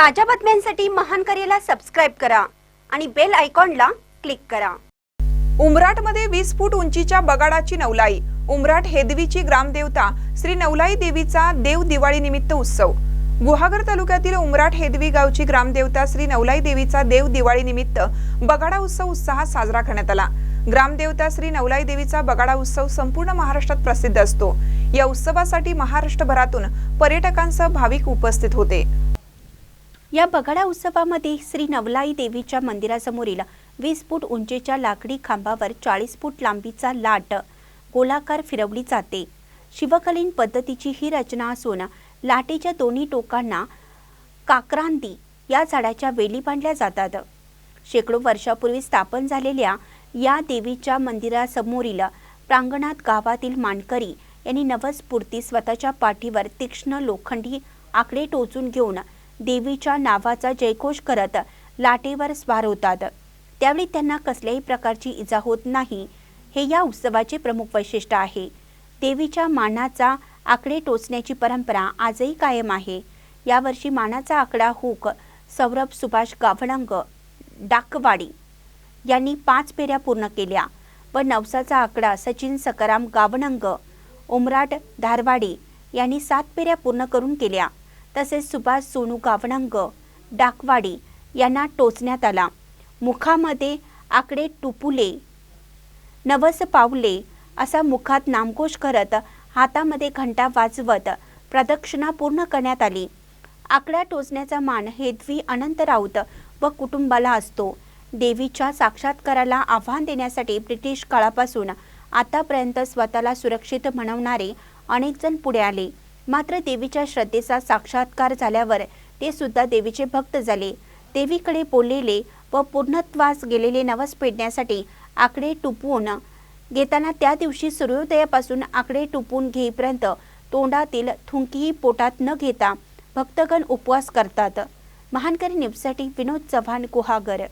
ताज्या बातम्यांसाठी महान करेला सबस्क्राईब करा आणि बेल आयकॉनला क्लिक करा. उमराटमध्ये वीस फूट उंचीच्या बगाडाची नवलाई. उमराट हेदवीची ग्रामदेवता श्री नवलाई देवीचा देव दिवाळी निमित्त उत्सव. गुहागर तालुक्यातील उमराट हेदवी गावची ग्रामदेवता श्री नवलाई देवीचा देव दिवाळी निमित्त बगाडा उत्सव उत्साहात साजरा करण्यात आला. ग्रामदेवता श्री नवलाई देवीचा बगाडा उत्सव संपूर्ण महाराष्ट्रात प्रसिद्ध असतो. या उत्सवासाठी महाराष्ट्रभरातून पर्यटकांसह भाविक उपस्थित होते. या बगाडा उत्सवामध्ये श्री नवलाई देवीच्या मंदिरासमोरील वीस फूट उंचीच्या लाकडी खांबावर चाळीस फूट लांबीचा लाट गोलाकार फिरवली जाते. शिवकालीन पद्धतीची ही रचना असून लाटेच्या दोन्ही टोकांना काक्रांती या झाडाच्या वेली बांधल्या जातात. शेकडो वर्षापूर्वी स्थापन झालेल्या या देवीच्या मंदिरासमोरील प्रांगणात गावातील मानकरी यांनी नवस्फूर्ती स्वतःच्या पाठीवर तीक्ष्ण लोखंडी आकडे टोचून घेऊन देवीच्या नावाचा जयघोष करत लाटेवर स्वार होतात. त्यावेळी त्यांना कसल्याही प्रकारची इजा होत नाही. हे या उत्सवाचे प्रमुख वैशिष्ट्य आहे. देवीच्या मानाचा आकडे टोचण्याची परंपरा आजही कायम आहे. यावर्षी मानाचा आकडा हुक सौरभ सुभाष गावणंग डाकवाडी यांनी पाच फेऱ्या पूर्ण केल्या व नवसाचा आकडा सचिन सकाराम गावणंग उमराट धारवाडी यांनी सात फेऱ्या पूर्ण करून केल्या. तसेच सुभाष सोनू गावणंग डाकवाडी यांना टोचण्यात आला. मुखामध्ये आकडे टुपुले नवस पावले असा मुखात नामकोश करत हातामध्ये घंटा वाजवत प्रदक्षिणा पूर्ण करण्यात आली. आकड्या टोचण्याचा मान हेदवी अनंत राऊत व कुटुंबाला असतो. देवीच्या साक्षात्काराला आव्हान देण्यासाठी ब्रिटिश काळापासून आतापर्यंत स्वतःला सुरक्षित म्हणवणारे अनेक जण पुढे आले. मात्र देवीच्या श्रद्धेचा साक्षात्कार झाल्यावर ते सुद्धा देवीचे भक्त झाले. देवीकडे बोललेले व पूर्णत्वास गेलेले नवस पेडण्यासाठी आकडे टुपवून घेताना त्या दिवशी सूर्योदयापासून आकडे टुपून घेईपर्यंत तोंडातील थुंकीही पोटात न घेता भक्तगण उपवास करतात. महानकरी न्यूजसाठी विनोद चव्हाण गुहागर.